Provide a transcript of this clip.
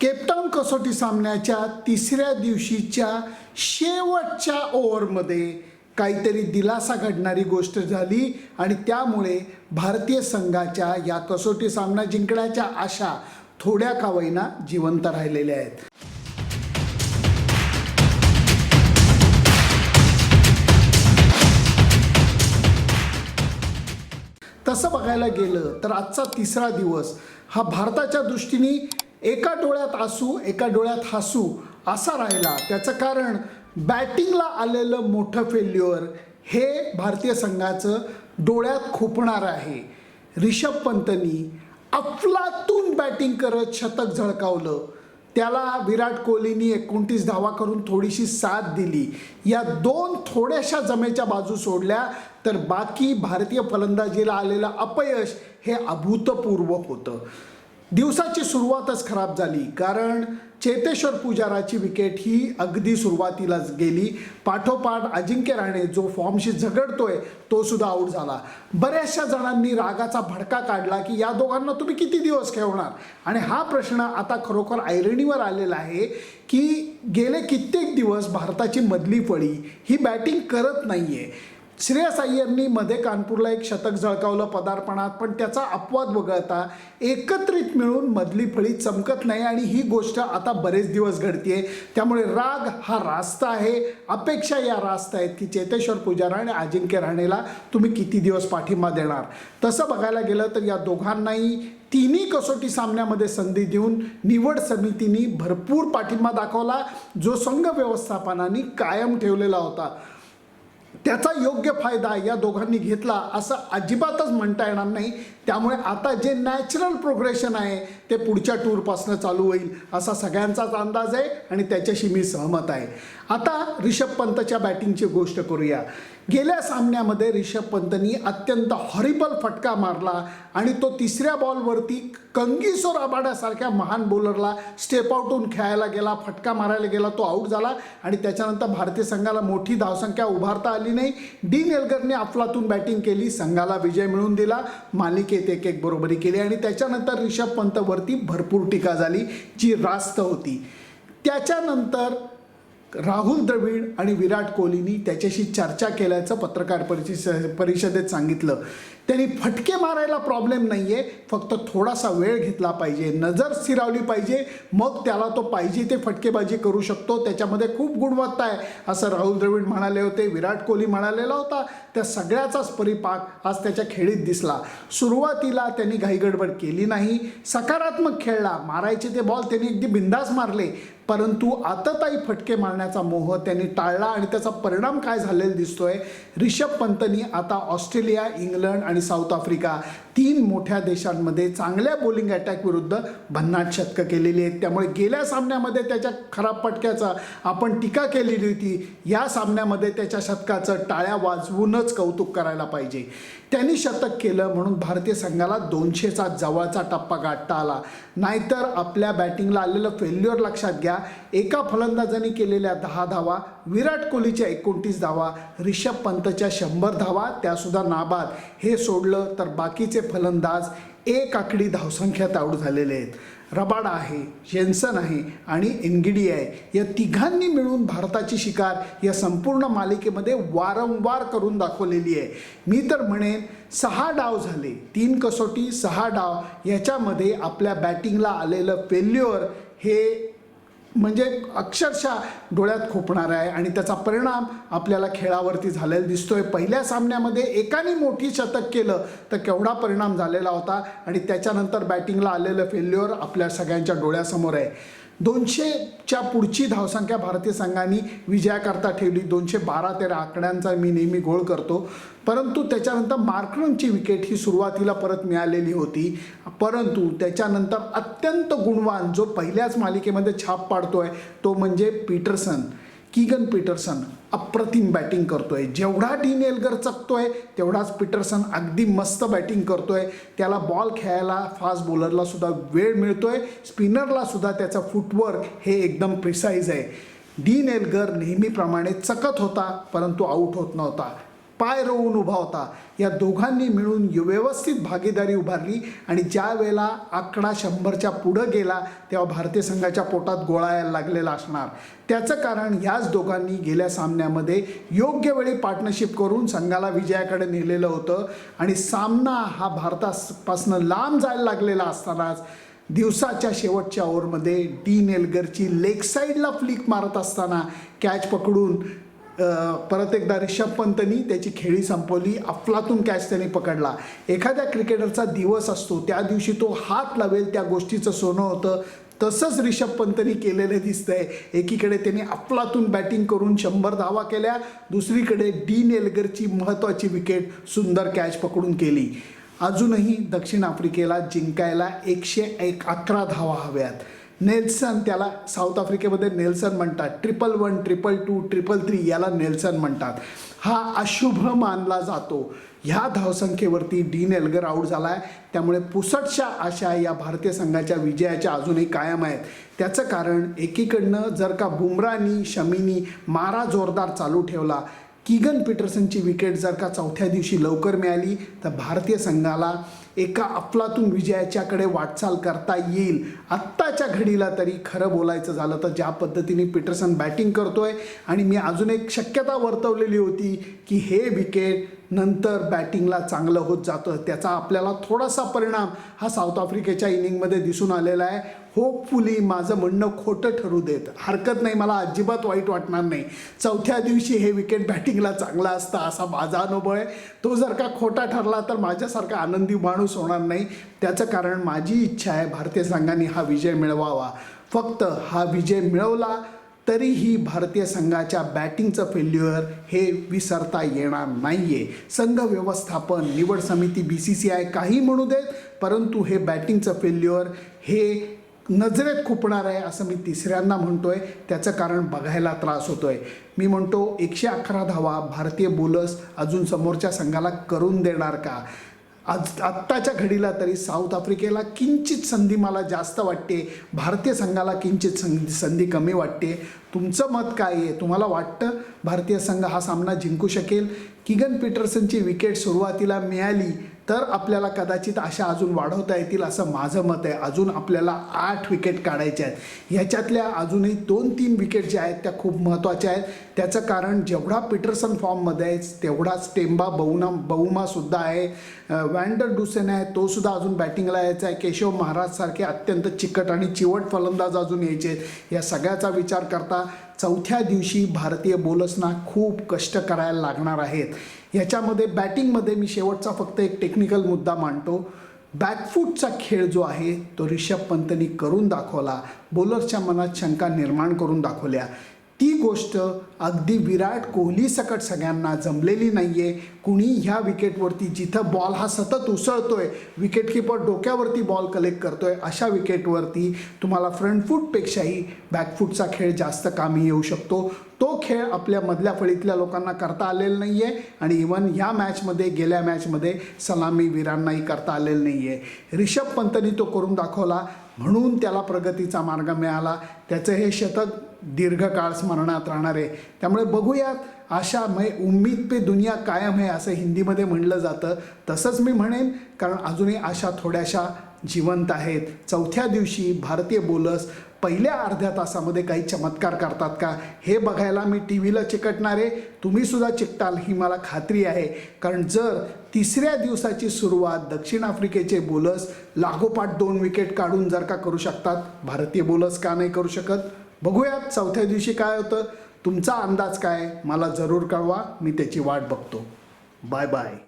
Cape Town कसोटी सामन्याच्या तिसऱ्या दिवशीच्या शेवटच्या ओव्हरमध्ये काहीतरी दिलासा घडणारी गोष्ट झाली आणि त्यामुळे भारतीय संघाच्या या कसोटी सामना जिंकण्याच्या आशा थोड्या कावईना जिवंत राहिलेल्या आहेत. तसं बघायला गेलं तर आजचा तिसरा दिवस हा भारताच्या दृष्टीने एका डोळ्यात आसू एका डोळ्यात हसू असा राहिला. त्याचं कारण बॅटिंगला आलेलं मोठं फेल्युअर हे भारतीय संघाचं डोळ्यात खोपणार आहे. रिषभ पंतनी अफलातून बॅटिंग करत शतक झळकावलं. त्याला विराट कोहलीनी एकोणतीस धावा करून थोडीशी साथ दिली. या दोन थोड्याशा जमेच्या बाजू सोडल्या तर बाकी भारतीय फलंदाजीला आलेलं अपयश हे अभूतपूर्व होतं. दिवसाची सुरुवातच खराब झाली. कारण चेतेश्वर पुजाराची विकेट ही अगदी सुरुवातीलाच गेली. पाठोपाठ अजिंक्य राणे जो फॉर्मशी झगडतोय तो सुद्धा आऊट झाला. बऱ्याचशा जणांनी रागाचा भडका काढला की या दोघांना तुम्ही किती दिवस खेळवणार? आणि हा प्रश्न आता खरोखर ऐरणीवर आलेला आहे की गेले कित्येक दिवस भारताची मधली फळी ही बॅटिंग करत नाही आहे श्रेयस अय्यरनी मध्ये कानपूरला एक शतक झळकावलं पदार्पणात पण त्याचा अपवाद वगळता एकत्रित मिळून मधली फळी चमकत नाही आणि ही गोष्ट आता बरेच दिवस घडतीये. त्यामुळे राग हा रास्ता आहे. अपेक्षा या रास्त आहेत की चेतेश्वर पुजारा आणि अजिंक्य राणेला तुम्ही किती दिवस पाठिंबा देणार? तसं बघायला गेलं तर या दोघांनाही तिन्ही कसोटी सामन्यामध्ये संधी देऊन निवड समितीने भरपूर पाठिंबा दाखवला जो संघ व्यवस्थापनाने कायम ठेवलेला होता. त्याचा योग्य फायदा या दोघांनी घेतला असं अजिबातच म्हणता येणार नाही. त्यामुळे आता जे नॅचरल प्रोग्रेशन आहे ते पुढच्या टूरपासनं चालू होईल असा सगळ्यांचाच अंदाज आहे आणि त्याच्याशी मी सहमत आहे. आता रिषभ पंतच्या बॅटिंगची गोष्ट करूया. गेल्या सामन्यामध्ये रिषभ पंतनी अत्यंत हॉरिबल फटका मारला आणि तो तिसऱ्या बॉलवरती कंगीसोर आबाड्यासारख्या महान बॉलरला स्टेप आउटहून खेळायला गेला फटका मारायला गेला तो आऊट झाला आणि त्याच्यानंतर भारतीय संघाला मोठी धावसंख्या उभारता आली नाही. डी नेलगरने अफलातून बॅटिंग केली संघाला विजय मिळवून दिला. मालिके एक एक बरोबरी केली आणि त्याच्यानंतर रिषभ पंतवरती भरपूर टीका झाली जी रास्त होती. त्याच्यानंतर राहुल द्रविड आणि विराट कोहलीनी त्याच्याशी चर्चा केल्याचं पत्रकार परिषद परिषदेत सांगितलं. त्यांनी फटके मारायला प्रॉब्लेम नाही आहे फक्त थोडासा वेळ घेतला पाहिजे. नजर स्थिरावली पाहिजे मग त्याला तो पाहिजे ते फटकेबाजी करू शकतो. त्याच्यामध्ये खूप गुणवत्ता आहे असं राहुल द्रविड म्हणाले होते विराट कोहली म्हणालेला होता. त्या सगळ्याचाच परिपाक आज त्याच्या खेळीत दिसला. सुरुवातीला त्यांनी घाईगडबड केली नाही सकारात्मक खेळला. मारायचे ते बॉल त्यांनी अगदी बिंदास मारले. परंतु आतताई फटके मारण्याचा मोह त्यांनी टाळला आणि त्याचा परिणाम काय झालेला दिसतोय? रिषभ पंतनी आता ऑस्ट्रेलिया इंग्लंड आणि साऊथ आफ्रिका तीन मोठ्या देशांमध्ये चांगल्या बॉलिंग अटॅक विरुद्ध भन्नाट शतकं केलेली आहेत. त्यामुळे गेल्या सामन्यामध्ये त्याच्या खराब फटक्याचा आपण टीका केलेली होती. या सामन्यामध्ये त्याच्या शतकाचं टाळ्या वाजवूनच कौतुक करायला पाहिजे. त्यांनी शतक केलं म्हणून भारतीय संघाला दोनशेचा जवळचा टप्पा गाठता आला. नाहीतर आपल्या बॅटिंगला आलेलं फेल्युअर लक्षात घ्या. एका फलंदाजाने केलेल्या दहा धावा विराट कोहलीच्या एकोणतीस धावा रिषभ पंतच्या शंभर धावा त्यासुद्धा नाबाद. हे सोडलं तर बाकीचे फलंदाज एक आकडी धावसंख्यात आऊट झालेले आहेत. रबाडा आहे जेन्सन आहे आणि एनगिडी आहे. या तिघांनी मिळून भारताची शिकार या संपूर्ण मालिकेमध्ये वारंवार करून दाखवलेली आहे. मी तर म्हणेन सहा डाव झाले. तीन कसोटी सहा डाव. याच्यामध्ये आपल्या बॅटिंगला आलेलं फेल्युअर हे म्हणजे अक्षरशः डोळ्यात खोपणार आहे आणि त्याचा परिणाम आपल्याला खेळावरती झालेला दिसतोय. पहिल्या सामन्यामध्ये एकाने मोठी शतक केलं तर केवढा परिणाम झालेला होता आणि त्याच्यानंतर बॅटिंगला आलेलं फेल्युअर आपल्या सगळ्यांच्या डोळ्यासमोर आहे. दोनशेच्या पुढची धावसंख्या भारतीय संघाने विजयाकरता ठेवली. दोनशे बारा तेरा आकड्यांचा मी नेहमी गोळ करतो. परंतु त्याच्यानंतर मार्क्रमची विकेट ही सुरुवातीला परत मिळालेली होती. परंतु त्याच्यानंतर अत्यंत गुणवान जो पहिल्याच मालिकेमध्ये छाप पाडतोय तो म्हणजे पीटरसन. किगन पीटरसन अप्रतिम बॅटिंग करतोय. जेवढा डीन नेलगर चकतोय तेवढाच पीटरसन अगदी मस्त बॅटिंग करतोय. त्याला बॉल खेळायला फास्ट बॉलरला सुद्धा वेळ मिळतोय. स्पिनरला सुद्धा त्याचा फुटवर्क हे एकदम प्रिसाईज आहे. डीन एल्गर नेहमीप्रमाणे चकत होता परंतु आऊट होत नव्हता. पाय रोवून उभा होता. या दोघांनी मिळून व्यवस्थित भागीदारी उभारली आणि ज्या वेळेला आकडा शंभरच्या पुढं गेला तेव्हा भारतीय संघाच्या पोटात गोळा यायला लागलेला असणार. त्याचं कारण याच दोघांनी गेल्या सामन्यामध्ये योग्य वेळी पार्टनरशिप करून संघाला विजयाकडे नेलेलं होतं आणि सामना हा भारतापासनं लांब जायला लागलेला असतानाच दिवसाच्या शेवटच्या ओव्हरमध्ये डी नेलगरची लेग साईडला फ्लिक मारत असताना कॅच पकडून परत एकदा रिषभ पंतनी त्याची खेळी संपवली अफलातून कॅच त्याने पकडला. एखाद्या क्रिकेटरचा दिवस असतो त्या दिवशी तो हात लावेल त्या गोष्टीचं सोनं होतं. तसंच रिषभ पंतनी केलेलं दिसतंय. एकीकडे त्याने अफलातून बॅटिंग करून शंभर धावा केल्या दुसरीकडे डी नेलगरची महत्त्वाची विकेट सुंदर कॅच पकडून केली. अजूनही दक्षिण आफ्रिकेला जिंकायला एकशे एक अकरा धावा हव्यात. नेल्सन त्याला साऊथ आफ्रिकेमध्ये नेल्सन म्हणतात. Triple one triple two triple three याला नेल्सन म्हणतात. हा अशुभ मानला जातो. ह्या धावसंख्येवरती डीन एल्गर आऊट झाला आहे त्यामुळे पुसटशा आशा या भारतीय संघाच्या विजयाच्या अजूनही कायम आहेत. त्याचं कारण एकीकडनं जर का बुमरानी शमीनी मारा जोरदार चालू ठेवला किगन पीटरसनची विकेट जर का चौथ्या दिवशी लवकर मिळाली तर भारतीय संघाला एका अफलातून विजयाच्याकडे वाटचाल करता येईल. आत्ताच्या घडीला तरी खरं बोलायचं झालं तर ज्या पद्धतीने पीटरसन बॅटिंग करतोय आणि मी अजून एक शक्यता वर्तवलेली होती की हे विकेट नंतर बॅटिंगला चांगलं होत जातं. त्याचा आपल्याला थोडासा परिणाम हा साऊथ आफ्रिकेच्या इनिंगमध्ये दिसून आलेला आहे. होपफुली माझं म्हणणं खोटं ठरू देत. हरकत नाही मला अजिबात वाईट वाटणार नाही. चौथ्या दिवशी हे विकेट बॅटिंगला चांगला असतं असा माझा अनुभव आहे. तो जर का खोटा ठरला तर माझ्यासारखा आनंदी माणूस होणार नाही. त्याचं कारण माझी इच्छा आहे भारतीय संघाने हा विजय मिळवावा. फक्त हा विजय मिळवला तरीही भारतीय संघाच्या बॅटिंगचं फेल्युअर हे विसरता येणार नाही आहे संघ व्यवस्थापन निवड समिती बी सी सी आय काही म्हणू देत परंतु हे बॅटिंगचं फेल्युअर हे नजरेत खुपणार आहे असं मी तिसऱ्यांदा आहे त्याचं कारण बघायला त्रास होतो आहे मी म्हणतो एकशे अकरा धावा भारतीय बोलर्स अजून समोरच्या संघाला करून देणार का? आज आत्ताच्या घडीला तरी साऊथ आफ्रिकेला किंचित संधी मला जास्त वाटते. भारतीय संघाला किंचित संधी संधी कमी वाटते. तुमचं मत काय आहे? तुम्हाला वाटतं भारतीय संघ हा सामना जिंकू शकेल? किगन पीटरसनची विकेट सुरुवातीला मिळाली. तर आपल्याला कदाचित अशा अजून वाढवता येतील असं माझं मत आहे. अजून आपल्याला आठ विकेट काढायच्या आहेत. ह्याच्यातल्या अजूनही दोन तीन विकेट ज्या आहेत त्या खूप महत्त्वाच्या आहेत. त्याचं कारण जेवढा पीटरसन फॉर्ममध्ये आहे तेवढाच टेंबा बहुना बहुमासुद्धा आहे. वँडर डुसेन आहे तोसुद्धा अजून बॅटिंगला यायचा आहे. केशव महाराजसारखे अत्यंत चिकट आणि चिवट फलंदाज अजून यायचे आहेत. या सगळ्याचा विचार करता चौथ्या दिवशी भारतीय बोलर्सना खूप कष्ट करायला लागणार आहेत. ह्याच्यामध्ये बॅटिंगमध्ये मी शेवटचा फक्त एक टेक्निकल मुद्दा मांडतो. बॅकफूटचा खेळ जो आहे तो रिषभ पंतनी करून दाखवला. बॉलरच्या मनात शंका निर्माण करून दाखवल्या. ती गोष्ट अगदी विराट कोहली सकट सगळ्यांना जमलेली नाही आहे कुणी ह्या विकेटवरती जिथं बॉल हा सतत उसळतोय विकेटकीपर डोक्यावरती बॉल कलेक्ट करतोय अशा विकेटवरती तुम्हाला फ्रंट फूटपेक्षाही बॅकफूटचा खेळ जास्त कामी येऊ शकतो. तो खेळ आपल्या मधल्या फळीतल्या लोकांना करता आलेला नाही आहे आणि इवन ह्या मॅचमध्ये गेल्या मॅचमध्ये सलामी वीरांनाही करता आलेलं नाही आहे रिषभ पंतनी तो करून दाखवला म्हणून त्याला प्रगतीचा मार्ग मिळाला. त्याचं हे शतक दीर्घकाळ स्मरणात राहणार. आहे त्यामुळे बघूयात आशा मै उम्मीद पे दुनिया कायम आहे असं हिंदीमध्ये म्हणलं जातं. तसंच मी म्हणेन कारण अजूनही आशा थोड्याशा जिवंत आहेत. चौथ्या दिवशी भारतीय बोलस पहिल्या अर्ध्या तासामध्ये काही चमत्कार करतात का? हे बघायला मी टी व्हीला चिकटणार आहे तुम्ही सुद्धा चिकटाल ही मला खात्री आहे. कारण जर तिसऱ्या दिवसाची सुरुवात दक्षिण आफ्रिकेचे बोलर्स लागोपाठ दोन विकेट काढून जर का करू शकतात भारतीय बोलर्स का नाही करू शकत? बघूयात चौथ्या दिवशी काय होतं. तुमचा अंदाज काय? मला जरूर कळवा मी त्याची वाट बघतो. Bye bye